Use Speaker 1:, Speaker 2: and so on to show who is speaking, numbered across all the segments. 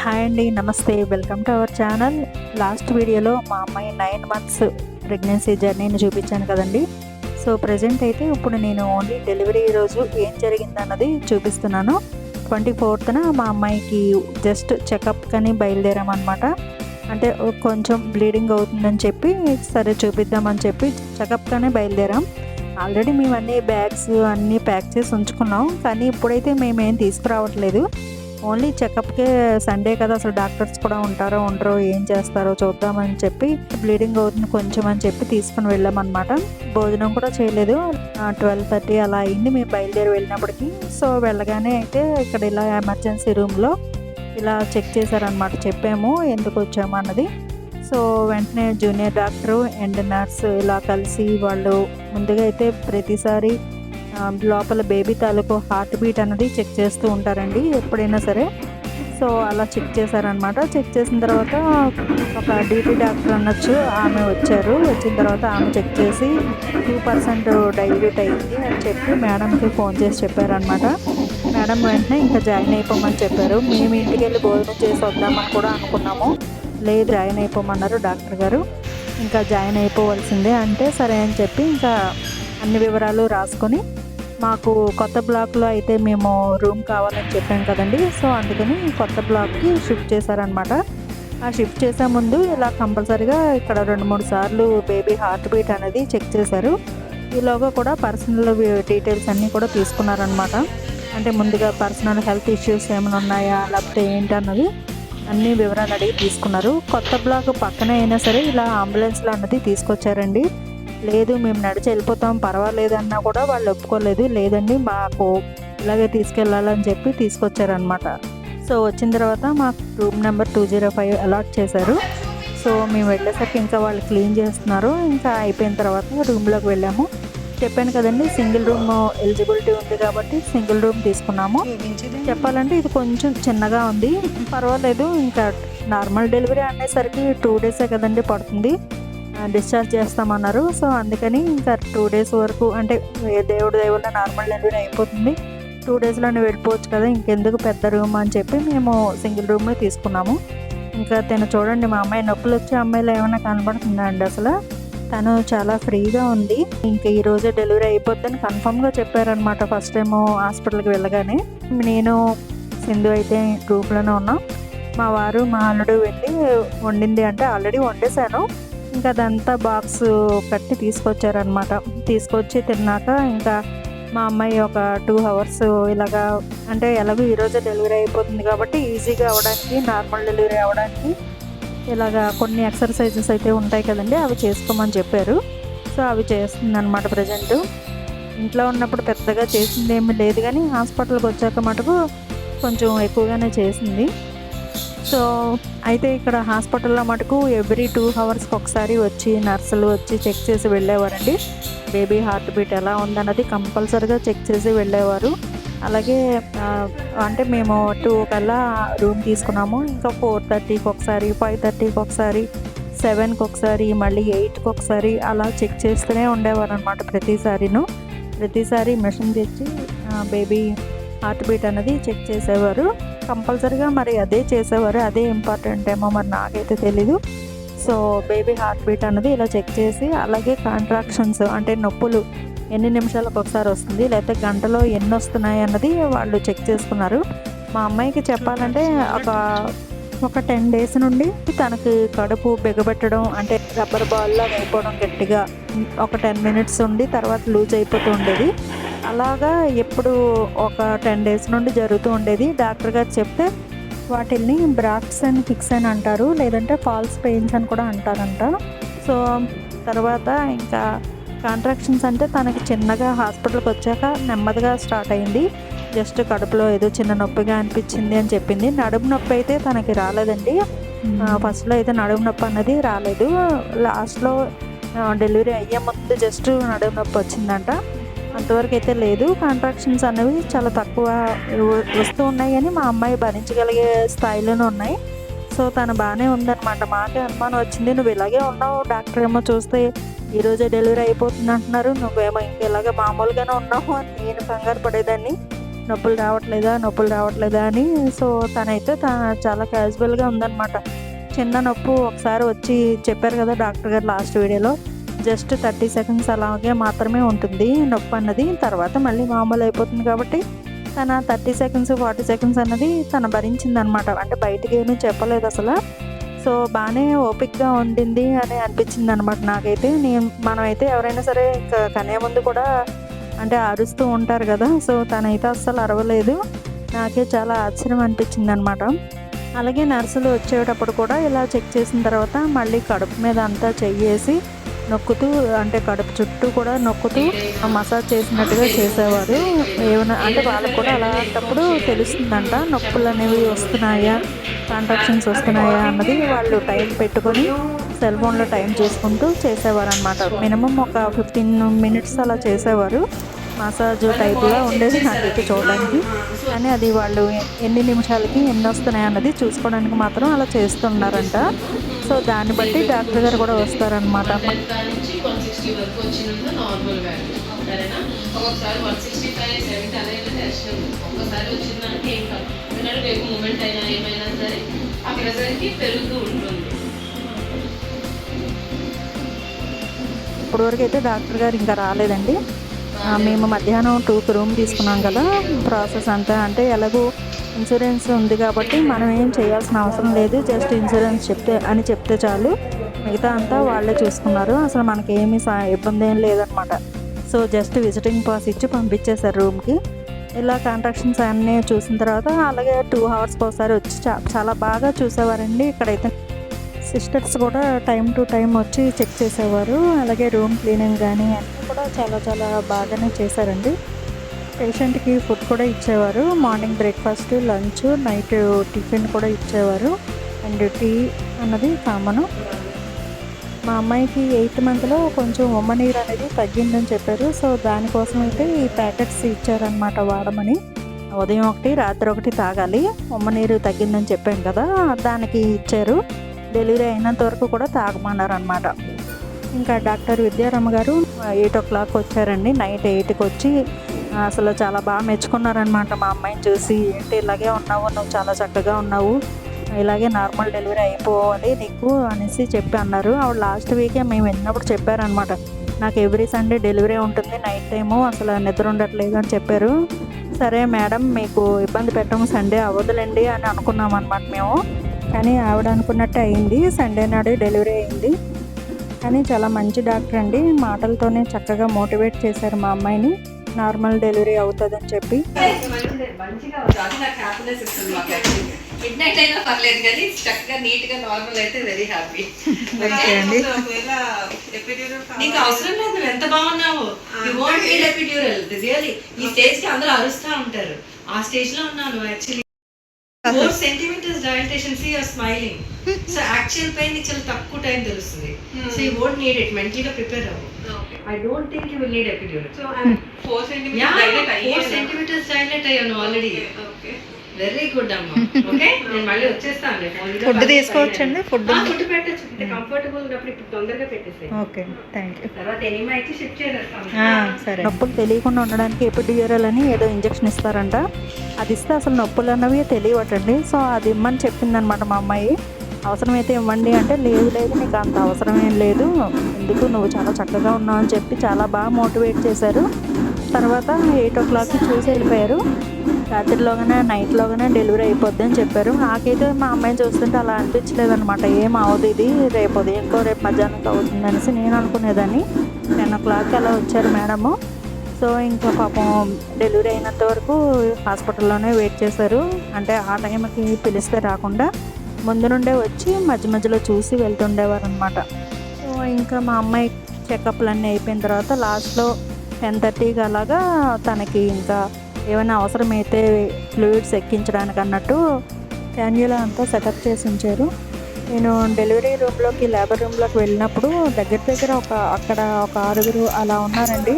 Speaker 1: Hi అండి namaste. Welcome to our channel last వీడియోలో మా అమ్మాయి నైన్ మంత్స్ ప్రెగ్నెన్సీ జర్నీని చూపించాను కదండి. సో ప్రజెంట్ అయితే ఇప్పుడు నేను ఓన్లీ డెలివరీ రోజు ఏం జరిగిందన్నది చూపిస్తున్నాను. ట్వంటీ ఫోర్త్న మా అమ్మాయికి జస్ట్ చెకప్ కానీ బయలుదేరామన్నమాట. అంటే కొంచెం బ్లీడింగ్ అవుతుందని చెప్పి సరే చూపిద్దామని చెప్పి చెకప్ కానీ బయలుదేరాం. ఆల్రెడీ మేము అన్ని బ్యాగ్స్ అన్నీ ప్యాక్ చేసి ఉంచుకున్నాం. కానీ ఇప్పుడైతే మేమేం తీసుకురావట్లేదు. ఓన్లీ చెకప్కే సండే కదా అసలు డాక్టర్స్ కూడా ఉంటారో ఉండరో ఏం చేస్తారో చూద్దామని చెప్పి బ్లీడింగ్ అవుతుంది కొంచెం అని చెప్పి తీసుకుని వెళ్ళామన్నమాట. భోజనం కూడా చేయలేదు. ట్వెల్వ్ థర్టీ అలా అయింది. మేము బయలుదేరి వెళ్ళినప్పటికీ. సో వెళ్ళగానే అయితే ఇక్కడ ఇలా ఎమర్జెన్సీ రూమ్లో ఇలా చెక్ చేశారనమాట చెప్పాము ఎందుకు వచ్చాము అన్నది. సో వెంటనే జూనియర్ డాక్టరు అండ్ నర్స్ ఇలా కలిసి వాళ్ళు ముందుగా అయితే ప్రతిసారి లోపల బేబీ తాలూకు హార్ట్ బీట్ అనేది చెక్ చేస్తూ ఉంటారండి ఎప్పుడైనా సరే. సో అలా చెక్ చేశారనమాట చెక్ చేసిన తర్వాత ఒక డీటీ డాక్టర్ అనొచ్చు ఆమె వచ్చారు. వచ్చిన తర్వాత ఆమె చెక్ చేసి టూ పర్సెంట్ డైల్యూట్ అయింది అని చెప్పి మేడంకి ఫోన్ చేసి చెప్పారనమాట మేడం వెంటనే ఇంకా జాయిన్ అయిపోమని చెప్పారు. మేము ఇంటికి వెళ్ళి భోజనం చేసి వద్దామని కూడా అనుకున్నాము. లేదు జాయిన్ అయిపోమన్నారు డాక్టర్ గారు. ఇంకా జాయిన్ అయిపోవలసిందే అంటే సరే అని చెప్పి ఇంకా అన్ని వివరాలు రాసుకొని మాకు కొత్త బ్లాక్లో అయితే మేము రూమ్ కావాలని చెప్పాం కదండి. సో అందుకని కొత్త బ్లాక్కి షిఫ్ట్ చేశారనమాట. ఆ షిఫ్ట్ చేసే ముందు ఇలా కంపల్సరీగా ఇక్కడ రెండు మూడు సార్లు బేబీ హార్ట్ బీట్ అనేది చెక్ చేశారు. ఈలోగా కూడా పర్సనల్ డీటెయిల్స్ అన్నీ కూడా తీసుకున్నారనమాట. అంటే ముందుగా పర్సనల్ హెల్త్ ఇష్యూస్ ఏమైనా ఉన్నాయా లేకపోతే ఏంటన్నది అన్ని వివరాలు అడిగి తీసుకున్నారు. కొత్త బ్లాక్ పక్కనే అయినా సరే ఇలా అంబులెన్స్లో అన్నది తీసుకొచ్చారండి. లేదు మేము నడిచి వెళ్ళిపోతాం పర్వాలేదు అన్నా కూడా వాళ్ళు ఒప్పుకోలేదు. లేదండి మాకు ఇలాగే తీసుకెళ్ళాలని చెప్పి తీసుకొచ్చారనమాట సో వచ్చిన తర్వాత మాకు room number two zero five allot చేశారు. సో మేము వెళ్ళేసరికి ఇంకా వాళ్ళు క్లీన్ చేస్తున్నారు. ఇంకా అయిపోయిన తర్వాత రూమ్లోకి వెళ్ళాము. చెప్పాను కదండి సింగిల్ రూమ్ ఎలిజిబిలిటీ ఉంది కాబట్టి సింగిల్ రూమ్ తీసుకున్నాము. చెప్పాలంటే ఇది కొంచెం చిన్నగా ఉంది. పర్వాలేదు ఇంకా నార్మల్ డెలివరీ అనేసరికి టూ డేసే కదండి పడుతుంది. డిశ్చార్జ్ చేస్తామన్నారు. సో అందుకని ఇంకా టూ డేస్ వరకు అంటే దేవుడు దేవుడి దేవుళ్ళ నార్మల్ డెలివరీ అయిపోతుంది. టూ డేస్లోనే వెళ్ళిపోవచ్చు కదా ఇంకెందుకు పెద్ద రూమ్ అని చెప్పి మేము సింగిల్ రూమే తీసుకున్నాము. ఇంకా తను చూడండి మా అమ్మాయి నొప్పులు వచ్చే అమ్మాయిలో ఏమైనా కనబడుతుందా అండి అసలు? తను చాలా ఫ్రీగా ఉంది. ఇంకా ఈ రోజే డెలివరీ అయిపోద్దని కన్ఫర్మ్గా చెప్పారనమాట ఫస్ట్ టైం హాస్పిటల్కి వెళ్ళగానే. నేను సింధు అయితే గ్రూప్లోనే ఉన్నాం. మా వారు మా అల్లుడు వెళ్ళి వండింది అంటే ఆల్రెడీ వండేశాను. ఇంకా అదంతా బాక్స్ కట్టి తీసుకొచ్చారనమాట తీసుకొచ్చి తిన్నాక ఇంకా మా అమ్మాయి ఒక టూ అవర్స్ ఇలాగా అంటే ఎలాగో ఈరోజే డెలివరీ అయిపోతుంది కాబట్టి ఈజీగా అవ్వడానికి నార్మల్ డెలివరీ అవ్వడానికి ఇలాగా కొన్ని ఎక్సర్సైజెస్ అయితే ఉంటాయి కదండి అవి చేసుకోమని చెప్పారు. సో అవి చేస్తుంది అనమాట ప్రజెంట్. ఇంట్లో ఉన్నప్పుడు పెద్దగా చేసింది ఏమీ లేదు కానీ హాస్పిటల్కి వచ్చాక మటుకు కొంచెం ఎక్కువగానే చేసింది. సో అయితే ఇక్కడ హాస్పిటల్లో మటుకు ఎవ్రీ టూ అవర్స్కి ఒకసారి వచ్చి నర్సులు వచ్చి చెక్ చేసి వెళ్ళేవారండి. బేబీ హార్ట్ బీట్ ఎలా ఉందన్నది కంపల్సరీగా చెక్ చేసి వెళ్ళేవారు. అలాగే అంటే మేము టూ కల్లా రూమ్ తీసుకున్నాము. ఇంకా ఫోర్ థర్టీకి ఒకసారి ఫైవ్ థర్టీకి ఒకసారి సెవెన్కి ఒకసారి మళ్ళీ ఎయిట్కి ఒకసారి అలా చెక్ చేస్తూనే ఉండేవారు అనమాట ప్రతిసారిను. ప్రతిసారి మెషిన్ తెచ్చి బేబీ హార్ట్ బీట్ అనేది చెక్ చేసేవారు. కంపల్సరీగా మరి అదే చేసేవారు అదే ఇంపార్టెంట్ ఏమో మరి నాకైతే తెలీదు. సో బేబీ హార్ట్ బీట్ అనేది ఇలా చెక్ చేసి అలాగే కాంట్రాక్షన్స్ అంటే నొప్పులు ఎన్ని నిమిషాలకు ఒకసారి వస్తుంది లేకపోతే గంటలో ఎన్ని వస్తున్నాయి అన్నది వాళ్ళు చెక్ చేసుకున్నారు. మా అమ్మాయికి చెప్పాలంటే ఒక ఒక టెన్ డేస్ నుండి తనకి కడుపు బిగబెట్టడం అంటే రబ్బర్ బాల్లో అయిపోవడం గట్టిగా ఒక టెన్ మినిట్స్ ఉండి తర్వాత లూజ్ అయిపోతూ ఉండేది. అలాగా ఎప్పుడు ఒక టెన్ డేస్ నుండి జరుగుతూ ఉండేది. డాక్టర్ గారు చెప్తే వాటిల్ని బ్రాక్స్ అండ్ ఫిక్స్ అని అంటారు లేదంటే ఫాల్స్ పెయిన్స్ అని కూడా అంటారంట. సో తర్వాత ఇంకా కాంట్రాక్షన్స్ అంటే తనకి చిన్నగా హాస్పిటల్కి వచ్చాక నెమ్మదిగా స్టార్ట్ అయింది. జస్ట్ కడుపులో ఏదో చిన్న నొప్పిగా అనిపించింది అని చెప్పింది. నడుము నొప్పి అయితే తనకి రాలేదండి. ఫస్ట్లో అయితే నడుము నొప్పి అన్నది రాలేదు. లాస్ట్లో డెలివరీ అయ్యే ముందు జస్ట్ నడుము నొప్పి వచ్చిందంట. అంతవరకు అయితే లేదు. కాంట్రాక్షన్స్ అనేవి చాలా తక్కువ వస్తూ ఉన్నాయి కానీ మా అమ్మాయి భరించగలిగే స్థాయిలోనే ఉన్నాయి. సో తను బాగానే ఉందన్నమాట. మాకే అనుమానం వచ్చింది. నువ్వు ఇలాగే ఉన్నావు. డాక్టర్ ఏమో చూస్తే ఈరోజే డెలివరీ అయిపోతుంది అంటున్నారు. నువ్వేమో ఇంకా ఇలాగే మామూలుగానే ఉన్నావు అని నేను కంగారు పడేదాన్ని. నొప్పులు రావట్లేదా నొప్పులు రావట్లేదా అని. సో తనైతే తను చాలా క్యాజువల్గా ఉందన్నమాట. చిన్న నొప్పు ఒకసారి వచ్చి చెప్పారు కదా డాక్టర్ గారు లాస్ట్ వీడియోలో. జస్ట్ థర్టీ సెకండ్స్ అలాగే మాత్రమే ఉంటుంది నొప్పి అన్నది. తర్వాత మళ్ళీ మామూలు అయిపోతుంది కాబట్టి తన థర్టీ సెకండ్స్ ఫార్టీ సెకండ్స్ అన్నది తను భరించింది అనమాట అంటే బయటకి ఏమీ చెప్పలేదు అసలు. సో బాగానే ఓపిక్గా ఉండింది అని అనిపించింది అనమాట నాకైతే. నేను మనమైతే ఎవరైనా సరే కనే ముందు కూడా అంటే అరుస్తూ ఉంటారు కదా సో తనైతే అస్సలు అరవలేదు. నాకే చాలా ఆశ్చర్యం అనిపించింది అనమాట అలాగే నర్సులు వచ్చేటప్పుడు కూడా ఇలా చెక్ చేసిన తర్వాత మళ్ళీ కడుపు మీద అంతా చెయ్యేసి నొక్కుతూ అంటే కడుపు చుట్టూ కూడా నొక్కుతూ మసాజ్ చేసినట్టుగా చేసేవారు. ఏమైనా అంటే వాళ్ళకు కూడా అలాంటప్పుడు తెలుస్తుందంట నొప్పులు అనేవి వస్తున్నాయా కాంట్రాక్షన్స్ వస్తున్నాయా అన్నది వాళ్ళు టైం పెట్టుకొని సెల్ ఫోన్లో టైం చూసుకుంటూ చేసేవారు అనమాట మినిమం ఒక ఫిఫ్టీన్ మినిట్స్ అలా చేసేవారు. మసాజ్ టైప్లో ఉండేది నాకైతే చూడడానికి. కానీ అది వాళ్ళు ఎన్ని నిమిషాలకి ఎన్ని వస్తున్నాయి అన్నది చూసుకోవడానికి మాత్రం అలా చేస్తున్నారంట. సో దాన్ని బట్టి డాక్టర్ గారు కూడా వస్తారనమాట
Speaker 2: వరకు ఒక్కొక్కసారి వన్ సిక్స్టీ ఫైవ్ సెవెంటీ అనేది ఒక్కసారి వచ్చిందంటే ఏం కాదు ఎందుకంటే రేపు మూమెంట్ అయినా ఏమైనా సరే ఆ ప్రెజర్కి పెరుగుతూ ఉంటుంది
Speaker 1: ఇప్పటివరకు అయితే డాక్టర్ గారు ఇంకా రాలేదండి. మేము మధ్యాహ్నం టూకి రూమ్ తీసుకున్నాం కదా ప్రాసెస్ అంతా. అంటే ఎలాగో ఇన్సూరెన్స్ ఉంది కాబట్టి మనం ఏం చేయాల్సిన అవసరం లేదు జస్ట్ ఇన్సూరెన్స్ చెప్తే అని చెప్తే చాలు. మిగతా అంతా వాళ్ళే చూసుకున్నారు. అసలు మనకి ఏమీ ఇబ్బంది ఏం లేదనమాట సో జస్ట్ విజిటింగ్ పాస్ ఇచ్చి పంపించేశారు రూమ్కి ఇలా కాంట్రాక్షన్స్ అన్నీ చూసిన తర్వాత అలాగే టూ అవర్స్కి ఒకసారి వచ్చి చా- చాలా బాగా చూసేవారండి. ఇక్కడైతే సిస్టర్స్ కూడా టైం టు టైం వచ్చి చెక్ చేసేవారు. అలాగే రూమ్ క్లీనింగ్ కానీ అన్నీ కూడా చాలా చాలా బాగానే చేశారండి. పేషెంట్కి ఫుడ్ కూడా ఇచ్చేవారు. Morning breakfast lunch night tiffin కూడా ఇచ్చేవారు. అండ్ టీ అన్నది కామను. మా అమ్మాయికి ఎయిత్ మంత్లో కొంచెం ఉమ్మ నీరు అనేది తగ్గిందని చెప్పారు. సో దానికోసం అయితే ఈ ప్యాకెట్స్ ఇచ్చారనమాట వాడమని. ఉదయం ఒకటి రాత్రి ఒకటి తాగాలి. ఉమ్మ నీరు తగ్గిందని చెప్పాం కదా దానికి ఇచ్చారు. డెలివరీ అయినంత వరకు కూడా తాగమన్నారు అనమాట ఇంకా డాక్టర్ విద్యారమ్మ గారు ఎయిట్ ఓ క్లాక్ వచ్చారండి. నైట్ ఎయిట్కి వచ్చి అసలు చాలా బాగా మెచ్చుకున్నారనమాట మా అమ్మాయిని చూసి. ఏంటి ఇలాగే ఉన్నావు? నువ్వు చాలా చక్కగా ఉన్నావు. ఇలాగే నార్మల్ డెలివరీ అయిపోవాలి నీకు అనేసి చెప్పి అన్నారు ఆవిడ లాస్ట్ వీకే మేము వెళ్ళినప్పుడు చెప్పారనమాట నాకు ఎవ్రీ సండే డెలివరీ ఉంటుంది నైట్ టైము అసలు నిద్ర ఉండట్లేదు అని చెప్పారు. సరే మేడం మీకు ఇబ్బంది పెట్టము సండే అవ్వదులేండి అని అనుకున్నాం అనమాట మేము. కానీ ఆవిడ అనుకున్నట్టు అయింది. సండే నాడు డెలివరీ అయింది. కానీ చాలా మంచి డాక్టర్ అండి. మాటలతోనే చక్కగా మోటివేట్ చేశారు మా అమ్మాయిని. నార్మల్ డెలివరీ అవుతుందని చెప్పి.
Speaker 2: నాకు అవసరం లేదు. ఎంత బాగున్నావు. ఈ స్టేజ్కి అందరూ అరుస్తా ఉంటారు. ఆ స్టేజ్లో ఉన్నాను actually four centimetres dilatation see you're smiling so actual pain నీకు చాలా తక్కువ టైం తెలుస్తుంది so you won't need it మెంటలీగా prepare అవ్వు I don't think you will need epidural
Speaker 3: so four
Speaker 2: centimetres dilate అయ్యాను ఆల్రెడీ
Speaker 3: ఓకే
Speaker 2: వెరీ గుడ్ అమ్మా. Okay నేను మళ్ళీ వచ్చేస్తాను
Speaker 1: ఫుడ్ తీసుకోవచ్చండి? ఫుడ్
Speaker 2: ఫుడ్ పెట్టచ్చు. కంఫర్టబుల్ ఉన్నప్పుడు ఇప్పుడు తొందరగా పెట్టేసాయి.
Speaker 1: ఓకే థ్యాంక్ యూ
Speaker 2: తర్వాత ఎనిమా ఇచ్చి షిఫ్ట్ చేసేస్తాం.
Speaker 1: సరే. నొప్పులు తెలియకుండా ఉండడానికి ఎపిడ్యూరల్ అని ఏదో ఇంజెక్షన్ ఇస్తారంట. అది ఇస్తే అసలు నొప్పులు అన్నవి తెలియవటండి. సో అది ఇమ్మని చెప్పిందనమాట మా అమ్మాయి. అవసరమైతే ఇవ్వండి అంటే లేదు లేదు నీకు అంత అవసరం ఏం లేదు. ఎందుకు? నువ్వు చాలా చక్కగా ఉన్నావు అని చెప్పి చాలా బాగా మోటివేట్ చేశారు. తర్వాత ఎయిట్ ఓ క్లాక్కి చూసి వెళ్ళిపోయారు. రాత్రిలోగానే నైట్లోగానే డెలివరీ అయిపోద్ది అని చెప్పారు. నాకైతే మా అమ్మాయిని చూస్తుంటే అలా అనిపించలేదు అనమాట ఏం అవదు ఇది రేపు ఉదయంకో రేపు మధ్యాహ్నంకి అవుతుంది అనేసి నేను అనుకునేదాన్ని. టెన్ ఓ క్లాక్ అలా వచ్చారు మేడము. సో ఇంకా పాపం డెలివరీ అయినంత వరకు హాస్పిటల్లోనే వెయిట్ చేశారు. అంటే ఆ టైంకి పిలిస్తే రాకుండా ముందు నుండే వచ్చి మధ్య మధ్యలో చూసి వెళ్తుండేవారు అనమాట సో ఇంకా మా అమ్మాయి చెకప్లు అన్నీ అయిపోయిన తర్వాత లాస్ట్లో టెన్ థర్టీకి అలాగా తనకి ఇంకా ఏమైనా అవసరమైతే ఫ్లూయిడ్స్ ఎక్కించడానికి అన్నట్టు క్యాన్యులా అంతా సెటప్ చేసి ఉంచారు. నేను డెలివరీ రూమ్లోకి లేబర్ రూమ్లోకి వెళ్ళినప్పుడు దగ్గర దగ్గర ఒక అక్కడ ఒక ఆరుగురు అలా ఉన్నారండి.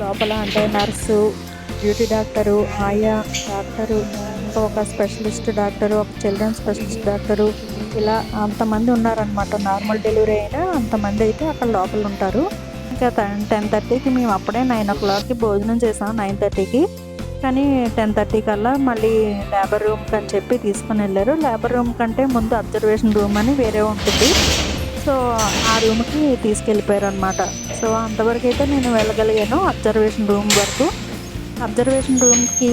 Speaker 1: లోపల అంటే నర్సు డ్యూటీ డాక్టరు ఆయా డాక్టరు ఇంకా ఒక స్పెషలిస్ట్ డాక్టరు ఒక చిల్డ్రన్ స్పెషలిస్ట్ డాక్టరు ఇలా అంతమంది ఉన్నారనమాట నార్మల్ డెలివరీ అయినా అంతమంది అయితే అక్కడ లోపల ఉంటారు. ఇంకా టెన్ థర్టీకి మేము అప్పుడే నైన్ ఓ క్లాక్కి భోజనం చేసాం నైన్ థర్టీకి. కానీ టెన్ థర్టీ కల్లా మళ్ళీ లేబర్ రూమ్కి అని చెప్పి తీసుకుని వెళ్ళారు. లేబర్ రూమ్ కంటే ముందు అబ్జర్వేషన్ రూమ్ అని వేరే ఉంటుంది. సో ఆ రూమ్కి తీసుకెళ్ళిపోయారు అనమాట సో అంతవరకు అయితే నేను వెళ్ళగలిగాను అబ్జర్వేషన్ రూమ్ వరకు. అబ్జర్వేషన్ రూమ్కి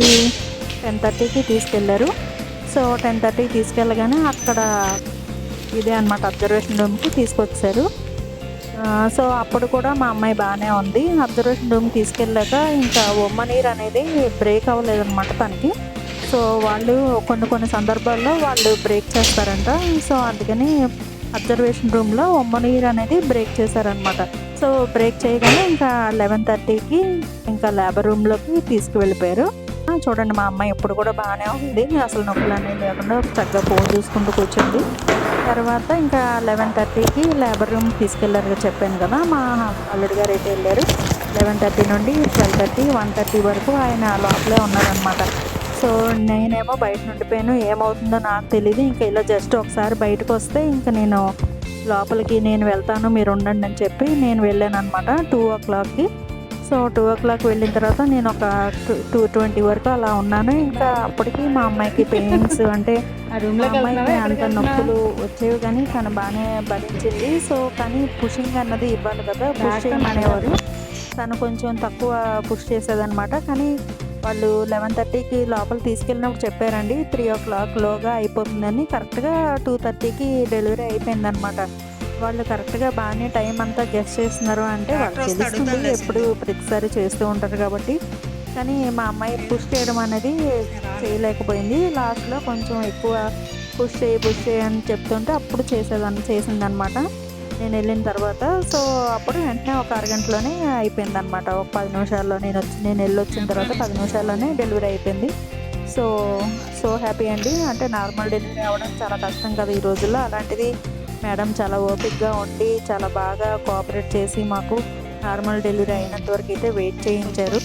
Speaker 1: టెన్ థర్టీకి తీసుకెళ్ళారు. సో టెన్ థర్టీకి తీసుకెళ్ళగానే అక్కడ ఇదే అనమాట అబ్జర్వేషన్ రూమ్కి తీసుకొచ్చారు. సో అప్పుడు కూడా మా అమ్మాయి బాగానే ఉంది. అబ్జర్వేషన్ రూమ్ తీసుకెళ్ళాక ఇంకా ఉమ్మ నీరు అనేది బ్రేక్ అవ్వలేదన్నమాట తనకి. సో వాళ్ళు కొన్ని కొన్ని సందర్భాల్లో వాళ్ళు బ్రేక్ చేస్తారంట. సో అందుకని అబ్జర్వేషన్ రూమ్లో ఉమ్మ నీరు అనేది బ్రేక్ చేశారనమాట సో బ్రేక్ చేయగానే ఇంకా లెవెన్ థర్టీకి ఇంకా లేబర్ రూమ్లోకి తీసుకువెళ్ళిపోయారు. చూడండి మా అమ్మాయి ఇప్పుడు కూడా బాగానే ఉంది. అసలు నొప్పులు అనేది లేకుండా చక్కగా ఫోన్ చూసుకుంటూ కూర్చుంది. తర్వాత ఇంకా లెవెన్ థర్టీకి లేబర్ రూమ్ తీసుకెళ్ళారు చెప్పాను కదా. మా అల్లుడి గారు అయితే వెళ్ళారు. లెవెన్ థర్టీ నుండి ట్వెల్వ్ థర్టీ వన్ థర్టీ వరకు ఆయన లోపలే ఉన్నారనమాట సో నేనేమో బయట నుండిపోయాను ఏమవుతుందో నాకు తెలియదు ఇంకా ఇలా జస్ట్ ఒకసారి బయటకు వస్తే ఇంకా నేను లోపలికి నేను వెళ్తాను మీరు ఉండండి అని చెప్పి నేను వెళ్ళాను అనమాట టూ ఓ క్లాక్కి సో టూ ఓ క్లాక్ వెళ్ళిన తర్వాత నేను ఒక టూ ట్వంటీ వరకు అలా ఉన్నాను. ఇంకా అప్పటికి మా అమ్మాయికి పెయిన్స్ అంటే అమ్మాయికి అంత నొప్పులు వచ్చేవి కానీ తను బాగానే భరించింది. సో కానీ పుషింగ్ అన్నది ఇవ్వాలి కదా పుష్ చేయమనేవారు తను కొంచెం తక్కువ పుష్ చేసేదన్నమాట. కానీ వాళ్ళు లెవెన్ థర్టీకి లోపల తీసుకెళ్ళినప్పుడు చెప్పారండి త్రీ ఓ క్లాక్ లోగా అయిపోతుందని. కరెక్ట్గా టూ థర్టీకి డెలివరీ అయిపోయిందనమాట వాళ్ళు కరెక్ట్గా బాగానే టైం అంతా గెస్ట్ చేస్తున్నారు అంటే వాళ్ళకి
Speaker 3: వస్తే
Speaker 1: తెలుస్తుంది ఎప్పుడు ప్రతిసారి చేస్తూ ఉంటారు కాబట్టి. కానీ మా అమ్మాయి పుష్ చేయడం అనేది చేయలేకపోయింది. లాస్ట్లో కొంచెం ఎక్కువ పుష్ చేయి పుష్ చేయి అని చెప్తుంటే అప్పుడు చేసేదాన్ని చేసిందనమాట నేను వెళ్ళిన తర్వాత సో అప్పుడు వెంటనే ఒక అరగంటలోనే అయిపోయింది అనమాట ఒక పది నిమిషాల్లో నేను వచ్చి నేను వెళ్ళి వచ్చిన తర్వాత పది నిమిషాల్లోనే డెలివరీ అయిపోయింది. సో సో హ్యాపీ అండి. అంటే నార్మల్ డెలివరీ అవ్వడం చాలా కష్టం కదా ఈ రోజుల్లో. అలాంటిది మేడం చాలా ఓపిక్గా ఉండి చాలా బాగా కోఆపరేట్ చేసి మాకు నార్మల్ డెలివరీ అయినంత వరకు అయితే వెయిట్ చేయించారు.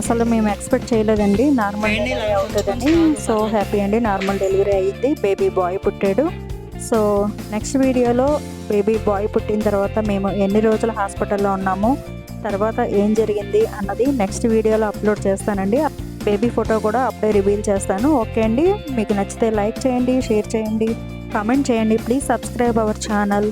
Speaker 1: అసలు మేము ఎక్స్పెక్ట్ చేయలేదండి నార్మల్ డెలివరీ అవుతుందని. సో హ్యాపీ అండి నార్మల్ డెలివరీ అయ్యింది బేబీ బాయ్ పుట్టాడు. సో నెక్స్ట్ వీడియోలో బేబీ బాయ్ పుట్టిన తర్వాత మేము ఎన్ని రోజులు హాస్పిటల్లో ఉన్నాము తర్వాత ఏం జరిగింది అన్నది నెక్స్ట్ వీడియోలో అప్లోడ్ చేస్తానండి. బేబీ ఫోటో కూడా అప్పుడే రివీల్ చేస్తాను. ఓకే అండి మీకు నచ్చితే లైక్ చేయండి షేర్ చేయండి. కామెంట్ చేయండి. Please subscribe our channel